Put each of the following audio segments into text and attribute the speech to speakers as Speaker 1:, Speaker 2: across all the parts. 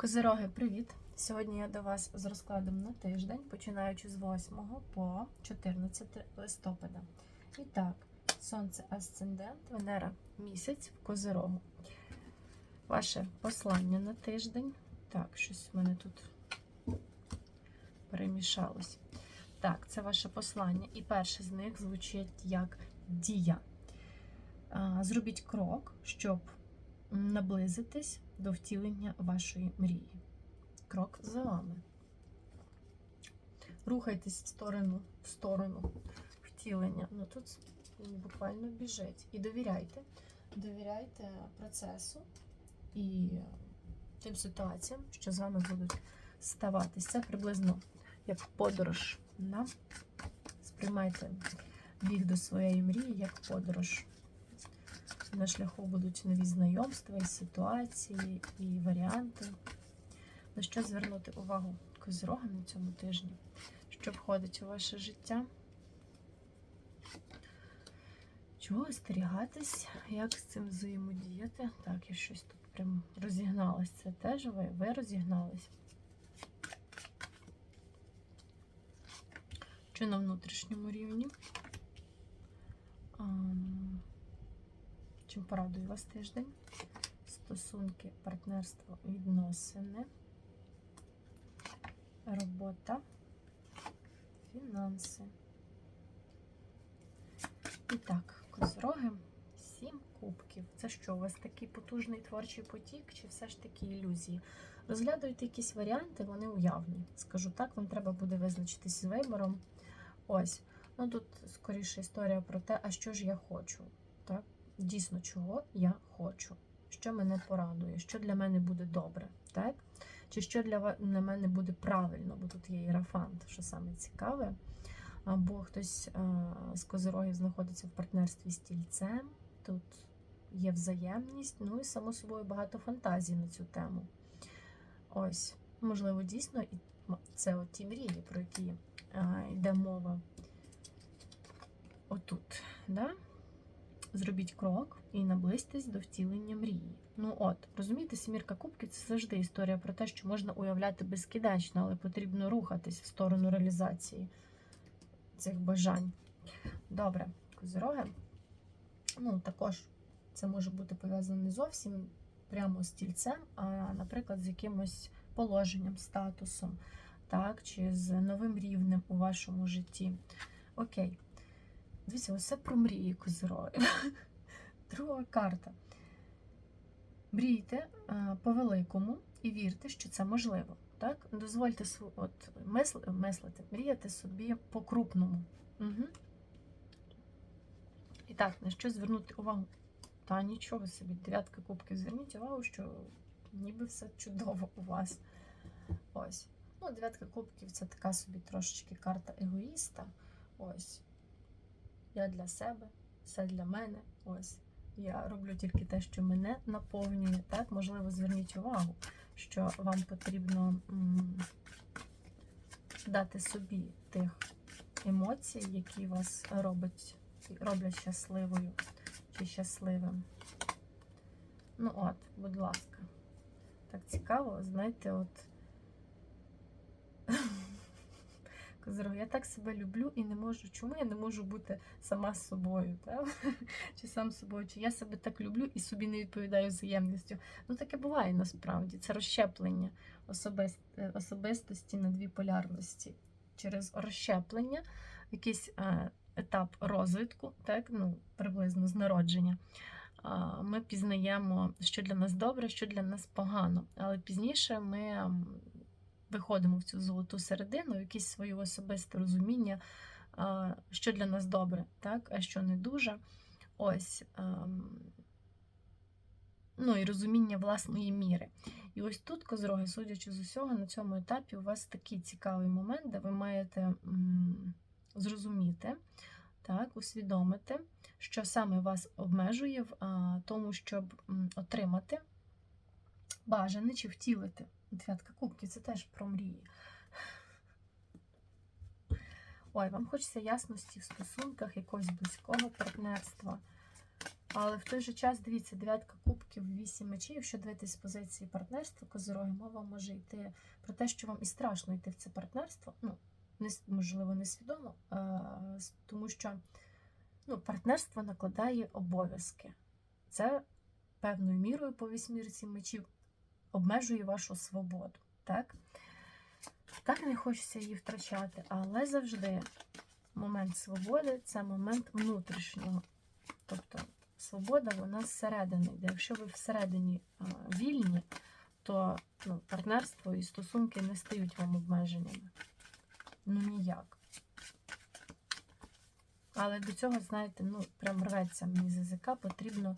Speaker 1: Козироги, привіт! Сьогодні я до вас з розкладом на тиждень, починаючи з 8 по 14 листопада. І так, Сонце Асцендент, Венера місяць в Козирогу. Ваше послання на тиждень. Так, щось в мене тут перемішалось. Так, це ваше послання. І перше з них звучить як дія. Зробіть крок, щоб наблизитись до втілення вашої мрії. Крок за вами. Рухайтесь в сторону, в сторону втілення. Ну тут буквально біжить. І довіряйте. Довіряйте процесу і тим ситуаціям, що з вами будуть ставатись. Це приблизно як подорож. Да? Сприймайте біг до своєї мрії як подорож. На шляху будуть нові знайомства, і ситуації, і варіанти. На що звернути увагу козирогам на цьому тижні, що входить у ваше життя? Чого остерігатись, як з цим взаємодіяти? Так, я щось тут прям розігналась. Це теж ви, ви розігнались. Що на внутрішньому рівні? Чим порадує вас тиждень? Стосунки, партнерство, відносини, робота, фінанси. І так, козроги, сім кубків. Це що, у вас такий потужний творчий потік, чи все ж таки ілюзії? Розглядуйте якісь варіанти, вони уявні. Скажу так, вам треба буде визначитись з вибором. Ось. Ну тут скоріше історія про те, а що ж я хочу. Так? Дійсно, чого я хочу, що мене порадує, що для мене буде добре, так? Чи що для мене буде правильно, бо тут є ірафант, що саме цікаве. Або хтось з козирогів знаходиться в партнерстві з тільцем, тут є взаємність, ну і само собою багато фантазій на цю тему. Ось, можливо, дійсно, і це от ті мрії, про які йде мова отут. Да? Зробіть крок і наблизьтесь до втілення мрії. Ну от, розумієте, сімірка кубків це завжди історія про те, що можна уявляти безкінечно, але потрібно рухатись в сторону реалізації цих бажань. Добре, козироги. Ну, також це може бути пов'язано не зовсім прямо з тільцем, а, наприклад, з якимось положенням, статусом, так, чи з новим рівнем у вашому житті. Окей. Дивіться, усе про мрії козироги. Друга карта. Мрійте по-великому і вірте, що це можливо. Так? Дозвольте от, мисли, мислити, мріяти собі по-крупному. Угу. І так, на що звернути увагу? Та нічого собі, дев'ятка кубків. Зверніть увагу, що ніби все чудово у вас. Ось. Ну, дев'ятка кубків це така собі трошечки карта егоїста. Ось. Я для себе, все для мене. Ось. Я роблю тільки те, що мене наповнює. Так, можливо, зверніть увагу, що вам потрібно дати собі тих емоцій, які вас роблять, роблять щасливою чи щасливим. Ну от, будь ласка. Так цікаво, знаєте, от. Козирог, я так себе люблю і не можу. Чому я не можу бути сама з собою? Та? Чи сам собою? Чи я себе так люблю і собі не відповідаю взаємністю? Ну таке буває насправді. Це розщеплення е, особистості на дві полярності. Через розщеплення, якийсь е, етап розвитку, так, ну, приблизно з народження. Ми пізнаємо, що для нас добре, що для нас погано. Але пізніше ми виходимо в цю золоту середину, якесь своє особисте розуміння, що для нас добре, так, а що не дуже. Ось. ем, Ну і розуміння власної міри. І ось тут, козроги, судячи з усього, на цьому етапі у вас такий цікавий момент, де ви маєте зрозуміти, так, усвідомити, що саме вас обмежує в тому, щоб отримати бажане чи втілити. Дев'ятка кубків це теж про мрії. Ой, вам хочеться ясності в стосунках, якогось близького партнерства. Але в той же час, дивіться, дев'ятка кубків, вісім мечів. Якщо дивитись з позиції партнерства козороги, мова може йти про те, що вам і страшно йти в це партнерство. Ну, можливо, несвідомо, тому що ну, партнерство накладає обов'язки. Це певною мірою по вісьмірці мечів обмежує вашу свободу. Так? Так не хочеться її втрачати, але завжди момент свободи це момент внутрішнього. Тобто свобода вона зсередини. Якщо ви всередині вільні, то ну, партнерство і стосунки не стають вам обмеженнями. Ну ніяк. Але до цього, знаєте, ну, прям рветься мені з язика, потрібно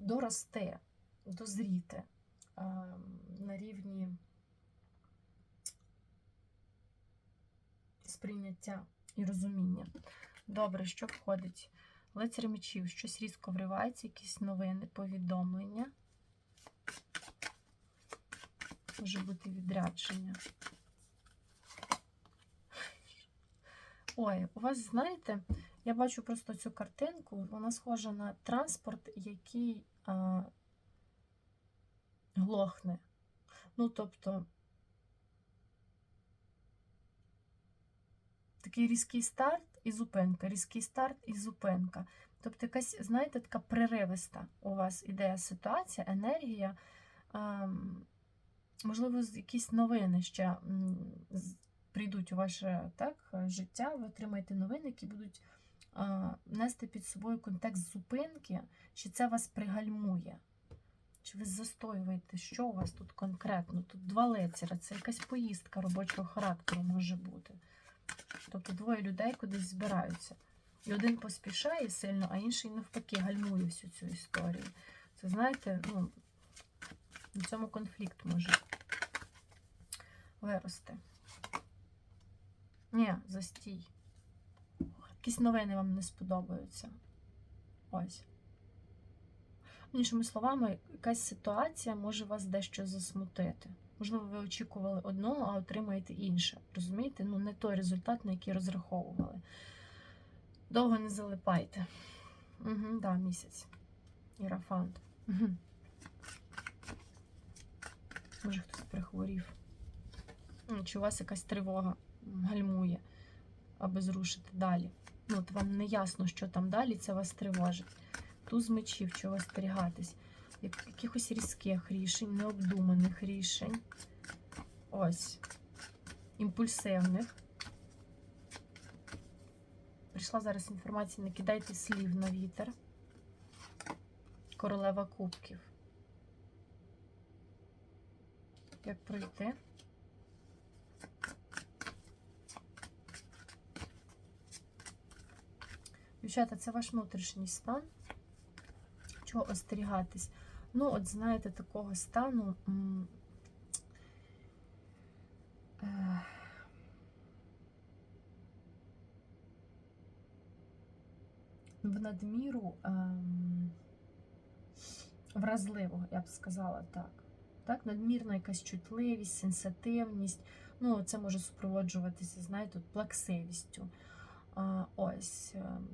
Speaker 1: дорости, дозріти на рівні сприйняття і розуміння. Добре, що входить? Лицар мечів, щось різко вривається, якісь новини, повідомлення. Може бути відрядження. Ой, у вас, знаєте, я бачу просто цю картинку, вона схожа на транспорт, який а, глохне. Ну, тобто, такий різкий старт і зупинка, різкий старт і зупинка. Тобто, якась, знаєте, така преривиста у вас іде ситуація, енергія. ем, Можливо, якісь новини ще прийдуть у ваше так, життя, ви отримаєте новини, які будуть а, нести під собою контекст зупинки, чи це вас пригальмує, чи ви застоюєте, що у вас тут конкретно? Тут два лицаря, це якась поїздка робочого характеру може бути. Тобто двоє людей кудись збираються. І один поспішає сильно, а інший навпаки гальмує всю цю історію. Це знаєте, ну, на цьому конфлікт може вирости. Ні, застій. Якісь новини вам не сподобаються. Ось. Іншими словами, якась ситуація може вас дещо засмутити. Можливо, ви очікували одного, а отримаєте інше. Розумієте? Ну, не той результат, на який розраховували. Довго не залипайте. Угу, да, місяць. Ірафант. Угу. Може, хтось прихворів. Ну, Чи у вас якась тривога гальмує, аби зрушити далі. Ну, от вам не ясно, що там далі, це вас тривожить. Туз мечів, чого стерігатись. Як- Якихось різких рішень, необдуманих рішень. Ось. Імпульсивних. Прийшла зараз інформація, не кидайте слів на вітер. Королева кубків. Як пройти? Дівчата, це ваш внутрішній стан. Чого остерігатись? Ну, от знаєте, такого стану. е, В надміру ем, вразливого, я б сказала так. Так, надмірна якась чутливість, сенситивність. Ну, це може супроводжуватися, знаєте, плаксивістю. Ось ем,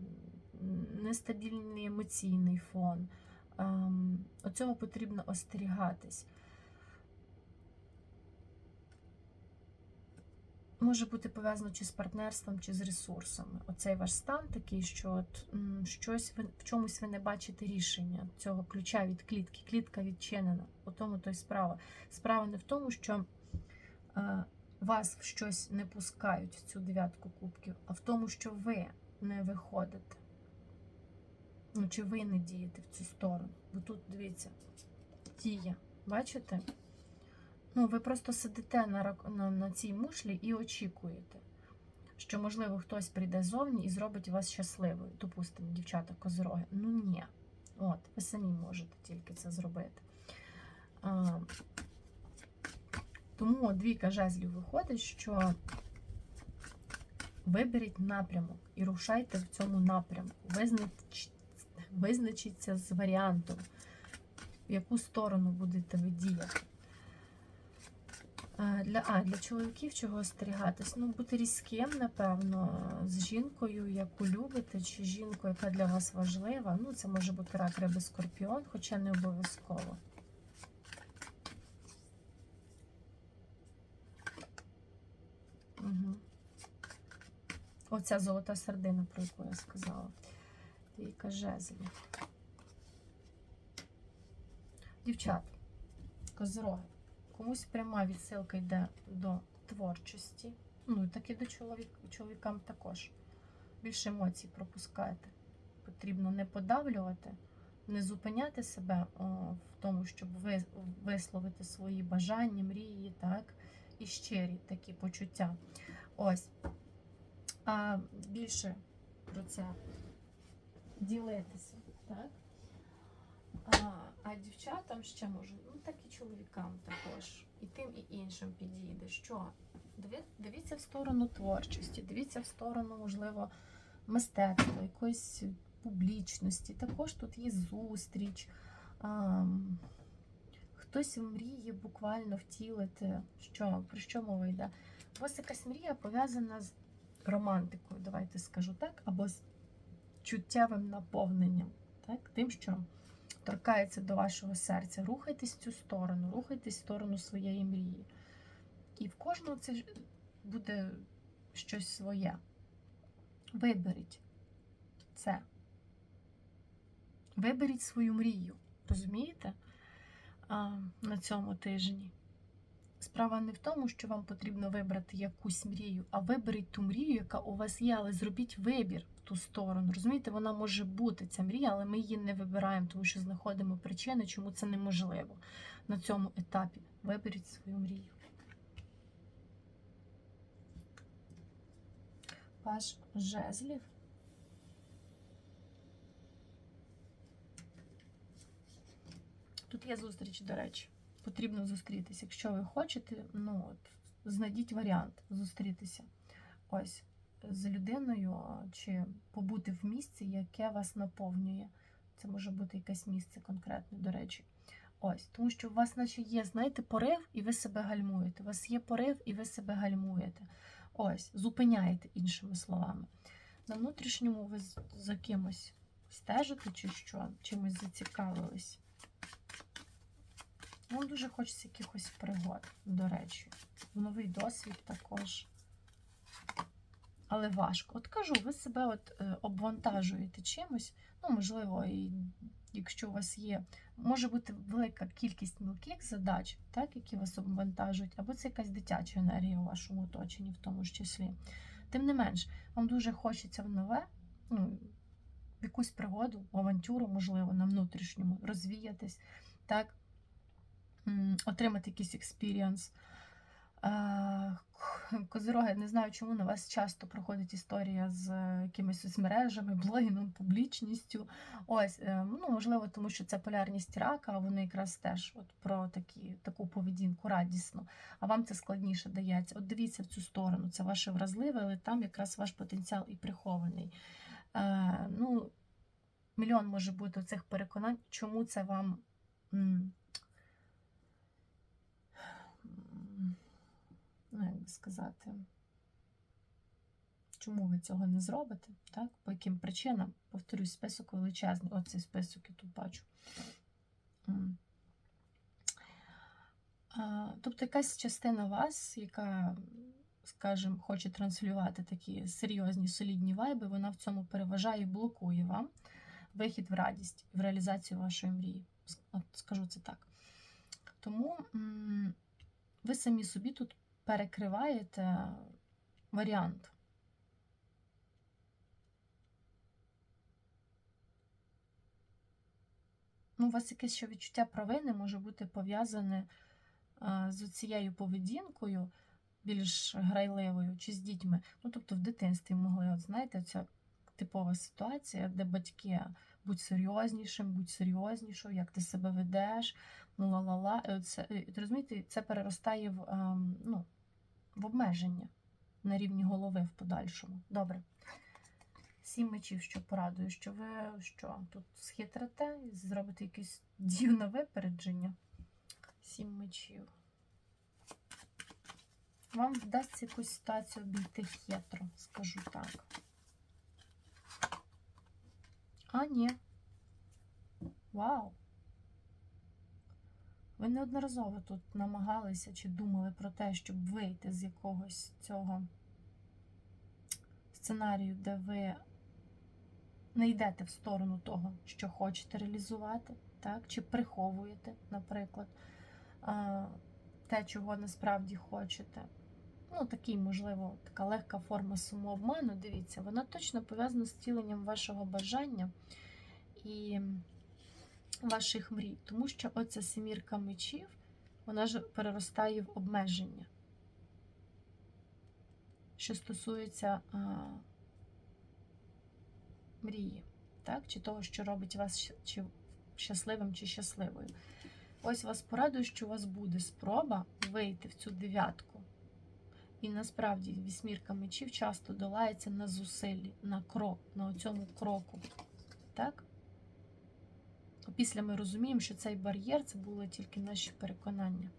Speaker 1: нестабільний емоційний фон. Ем, Оцього потрібно остерігатись. Може бути пов'язано чи з партнерством, чи з ресурсами. Оцей ваш стан такий, що от, щось ви, в чомусь ви не бачите рішення цього ключа від клітки. Клітка відчинена. У тому то й справа. Справа не в тому, що е, вас в щось не пускають в цю дев'ятку кубків, а в тому, що ви не виходите. Ну, чи ви не дієте в цю сторону? Бо тут, дивіться, дія. Бачите? Ну, ви просто сидите на, на, на цій мушлі і очікуєте, що, можливо, хтось прийде зовні і зробить вас щасливою. Допустимо, дівчата козороги. Ну ні. От, ви самі можете тільки це зробити. А, тому двійка жезлів виходить, що виберіть напрямок і рушайте в цьому напрямку. Визнач... Визначіться з варіантом, в яку сторону будете ви діяти. Е, Для, а, для чоловіків чого остерігатись? Ну, бути різким, напевно, з жінкою, яку любите, чи жінкою, яка для вас важлива. Ну, це може бути рак риби скорпіон, хоча не обов'язково. Угу. Оця золота сердина, про яку я сказала. Двійка жезлів. Дівчат, козороги. Комусь пряма відсилка йде до творчості. Ну, і так і до чоловік, чоловікам також. Більше емоцій пропускаєте. Потрібно не подавлювати, не зупиняти себе о, в тому, щоб ви, висловити свої бажання, мрії, так, і щирі такі почуття. Ось. А більше про це ділитися, так? А, а дівчатам ще можу, ну так і чоловікам також. І тим, і іншим підійде. Що? Дивіться в сторону творчості, дивіться в сторону, можливо, мистецтва, якоїсь публічності. Також тут є зустріч. А, хтось мріє буквально втілити. Що? Про що мова йде? Вас якась мрія пов'язана з романтикою, давайте скажу так, або з чуттєвим наповненням, так? тим, що торкається до вашого серця. Рухайтесь в цю сторону, рухайтесь в сторону своєї мрії. І в кожного це буде щось своє. Виберіть це. Виберіть свою мрію. Розумієте? На цьому тижні. Справа не в тому, що вам потрібно вибрати якусь мрію, а виберіть ту мрію, яка у вас є, але зробіть вибір в ту сторону. Розумієте, вона може бути ця мрія, але ми її не вибираємо, тому що знаходимо причини, чому це неможливо на цьому етапі. Виберіть свою мрію. Паш жезлів. Тут є зустріч, до речі. Потрібно зустрітися. Якщо ви хочете, ну от, знайдіть варіант зустрітися. Ось з людиною чи побути в місці, яке вас наповнює. Це може бути якесь місце конкретне, до речі. Ось, тому що у вас, наче, є, знаєте, порив, і ви себе гальмуєте. У вас є порив, і ви себе гальмуєте. Ось, зупиняєте іншими словами. На внутрішньому ви за кимось стежите чи що, чимось зацікавились. Вам дуже хочеться якихось пригод, до речі. В новий досвід також. Але важко. От кажу, ви себе от е, обвантажуєте чимось. Ну, можливо, і якщо у вас є, може бути велика кількість мілких задач, так, які вас обвантажують, або це якась дитяча енергія у вашому оточенні, в тому ж числі. Тим не менш, вам дуже хочеться в нове, ну, якусь пригоду, авантюру, можливо, на внутрішньому, розвіятись, так, отримати якийсь експіріанс. Е, Козироги, не знаю, чому на вас часто проходить історія з е, якимись соцмережами, блогінгом, публічністю. Ось, е, ну, можливо, тому що це полярність рака, а вони якраз теж от про такі, таку поведінку радісну. А вам це складніше дається. От дивіться в цю сторону, це ваше вразливе, але там якраз ваш потенціал і прихований. Ну, мільйон може бути цих переконань, чому це вам. Ну, як би сказати, чому ви цього не зробите, так? По яким причинам? Повторюсь, список величезний. Оцей список я тут бачу. Тобто якась частина вас, яка, скажімо, хоче транслювати такі серйозні, солідні вайби, вона в цьому переважає і блокує вам вихід в радість, в реалізацію вашої мрії. От скажу це так. Тому ви самі собі тут перекриваєте варіант. Ну, у вас якесь ще відчуття провини може бути пов'язане з цією поведінкою, більш грайливою, чи з дітьми. Ну, тобто в дитинстві могли, от знаєте, ця типова ситуація, де батьки будь серйознішим, будь серйознішою, як ти себе ведеш, ну ла-ла-ла. І оце, розумієте, це переростає в, ем, ну, в обмеження на рівні голови в подальшому. Добре. Сім мечів, що порадую, що ви що тут схитрите, зробите якісь дію на випередження. Сім мечів. Вам вдасться якусь ситуацію обійти хитро, скажу так. А, ні. Вау! Ви неодноразово тут намагалися чи думали про те, щоб вийти з якогось цього сценарію, де ви не йдете в сторону того, що хочете реалізувати, так? чи приховуєте, наприклад, те, чого насправді хочете. Ну, такий, можливо, така легка форма самообману, дивіться, вона точно пов'язана з втіленням вашого бажання і ваших мрій. Тому що оця семірка мечів, вона ж переростає в обмеження, що стосується а, мрії, так? чи того, що робить вас чи щасливим чи щасливою. Ось вас порадую, що у вас буде спроба вийти в цю дев'ятку. І насправді вісьмірка мечів часто долається на зусиллі, на крок, на цьому кроку. Так? Після ми розуміємо, що цей бар'єр це були тільки наші переконання.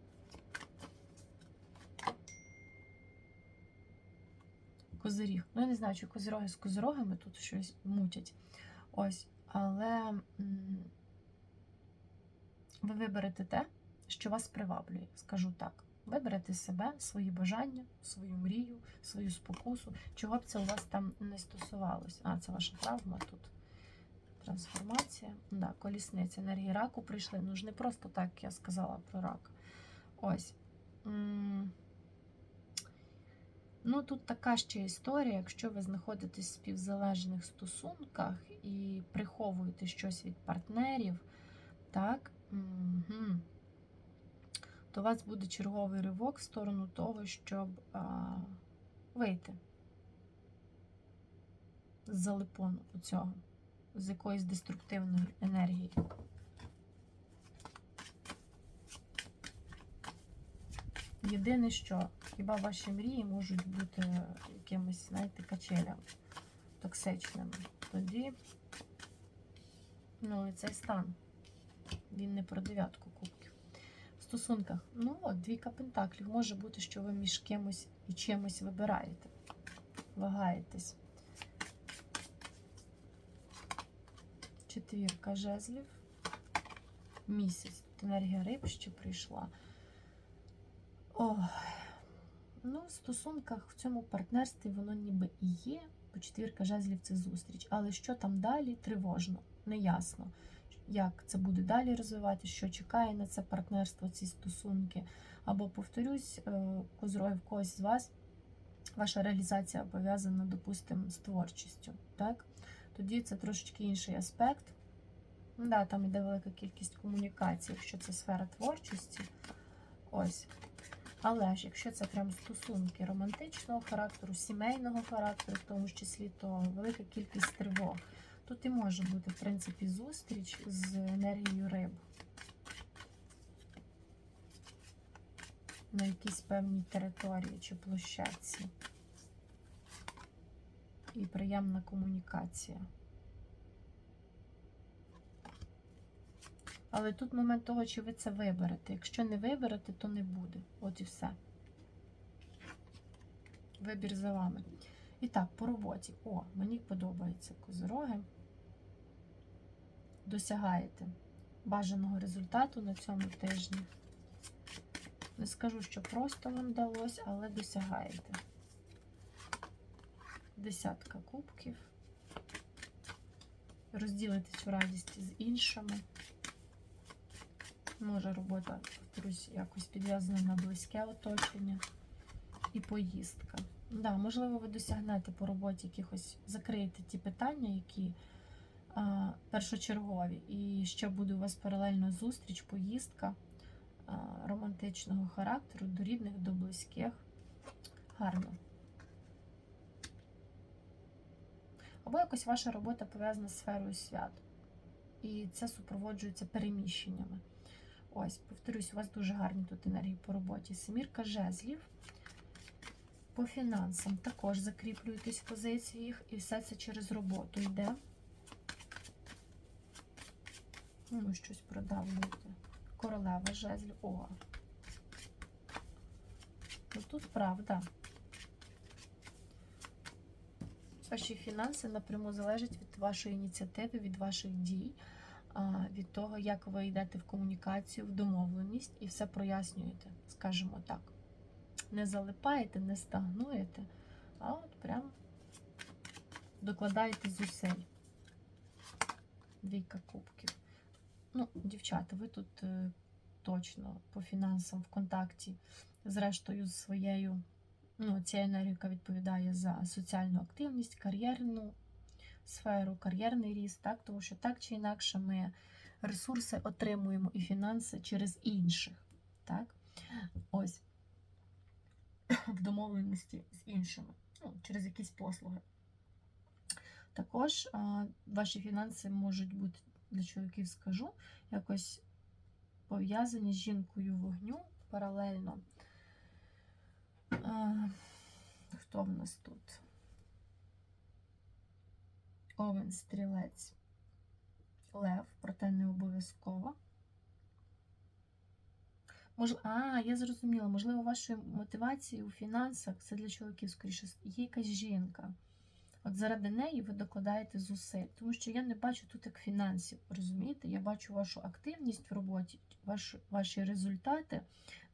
Speaker 1: Козиріг. Ну, я не знаю, чи козироги з козирогами тут щось мутять. Ось. Але ви виберете те, що вас приваблює, скажу так. Виберете себе, свої бажання, свою мрію, свою спокусу, чого б це у вас там не стосувалось. А, це ваша травма тут. Трансформація. Да, колісниця. Енергії раку прийшли. Ну ж не просто так я сказала про рак. Ось. Ну, тут така ще історія, якщо ви знаходитесь в співзалежних стосунках і приховуєте щось від партнерів, так, угу. то у вас буде черговий ривок в сторону того, щоб а, вийти з залипону у цього, з якоїсь деструктивної енергії. Єдине, що хіба ваші мрії можуть бути якимись, знаєте, качелями токсичними. Тоді, ну, і цей стан. Він не про дев'ятку кубків. В стосунках, ну от, двійка пентаклів. Може бути, що ви між кимось і чимось вибираєте. Вагаєтесь. Четвірка жезлів. Місяць. Енергія риб ще прийшла. Ох. Ну, в стосунках в цьому партнерстві воно ніби і є, бо четвірка жезлів це зустріч. Але що там далі, тривожно, неясно, як це буде далі розвивати, що чекає на це партнерство, ці стосунки. Або, повторюсь, е, козрою в когось з вас ваша реалізація пов'язана, допустимо, з творчістю. Так? Тоді це трошечки інший аспект. Ну Да, там іде велика кількість комунікацій, якщо це сфера творчості. Ось. Але ж, якщо це прям стосунки романтичного характеру, сімейного характеру, в тому числі, то велика кількість тривог. Тут і може бути, в принципі, зустріч з енергією риб. На якійсь певній території чи площадці. І приємна комунікація. Але тут момент того, чи ви це виберете. Якщо не виберете, то не буде. От і все. Вибір за вами. І так, по роботі. О, мені подобаються козороги. Досягаєте бажаного результату на цьому тижні. Не скажу, що просто вам вдалося, але досягаєте. Десятка кубків. Розділите цю радість з іншими. Може робота, повторюсь, якось підв'язана на близьке оточення і поїздка. Да, можливо, ви досягнете по роботі якихось, закриєте ті питання, які а, першочергові. І ще буде у вас паралельно зустріч, поїздка а, романтичного характеру до рідних, до близьких. Гарно. Або якось ваша робота пов'язана з сферою свят. І це супроводжується переміщеннями. Ось, повторюсь, у вас дуже гарні тут енергії по роботі. Семірка жезлів. По фінансам також закріплюєтесь в позиціях, і все це через роботу йде. Ну, щось продавлюєте. Королева жезлів. О. Ну тут правда. Ваші фінанси напряму залежать від вашої ініціативи, від ваших дій, від того, як ви йдете в комунікацію, в домовленість і все прояснюєте, скажімо так. Не залипаєте, не стагнуєте, а от прям докладаєте зусиль. Двійка кубків. Ну, дівчата, ви тут е, точно по фінансам в контакті, зрештою, з своєю, ну, цією енергією, яка відповідає за соціальну активність, кар'єрну сферу, кар'єрний ріст, так? тому що так чи інакше ми ресурси отримуємо і фінанси через інших. Так? Ось в домовленості з іншими, ну, через якісь послуги. Також а, ваші фінанси можуть бути для чоловіків, скажу, якось пов'язані з жінкою вогню паралельно. Хто в нас тут? Овен, стрілець, лев, проте не обов'язково. Мож... А, я зрозуміла, можливо, вашою мотивацією у фінансах це для чоловіків, скоріше, є якась жінка. От заради неї ви докладаєте зусиль. Тому що я не бачу тут як фінансів, розумієте? Я бачу вашу активність в роботі, ваш, ваші результати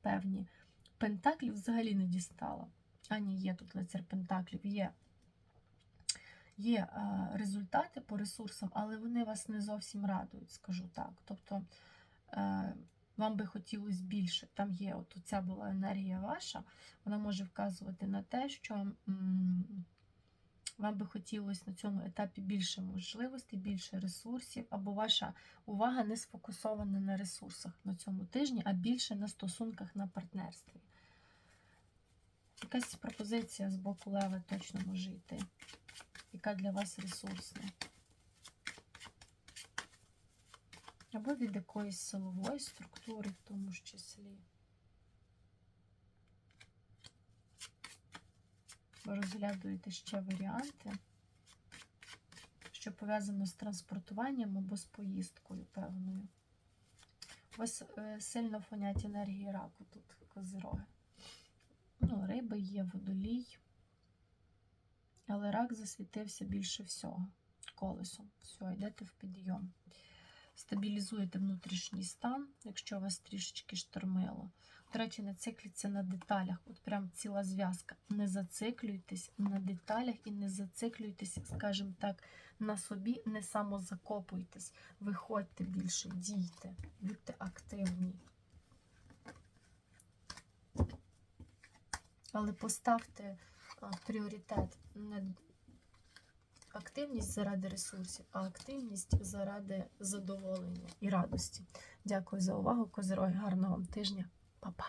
Speaker 1: певні. Пентаклів взагалі не дістала. А ні, є тут лицар Пентаклів, є. Є а, результати по ресурсам, але вони вас не зовсім радують, скажу так. Тобто е, вам би хотілося більше. Там є, от ця була енергія ваша, вона може вказувати на те, що. Вам би хотілося на цьому етапі більше можливостей, більше ресурсів, або ваша увага не сфокусована на ресурсах на цьому тижні, а більше на стосунках на партнерстві. Якась пропозиція з боку лева точно може йти, яка для вас ресурсна. Або від якоїсь силової структури, в тому ж числі. Розглядуєте ще варіанти, що пов'язано з транспортуванням або з поїздкою певною. У вас е, сильно фонять енергії раку тут, козироги. Ну, риби є, водолій. Але рак засвітився більше всього колесом. Все, йдете в підйом. Стабілізуєте внутрішній стан, якщо вас трішечки штормило. До речі, не цикліться на деталях. От прям ціла зв'язка. Не зациклюйтесь на деталях і не зациклюйтесь, скажімо так, на собі, не самозакопуйтесь. Виходьте більше, дійте, будьте активні. Але поставте а, пріоритет не активність заради ресурсів, а активність заради задоволення і радості. Дякую за увагу, козироги. Гарного вам тижня. Papa.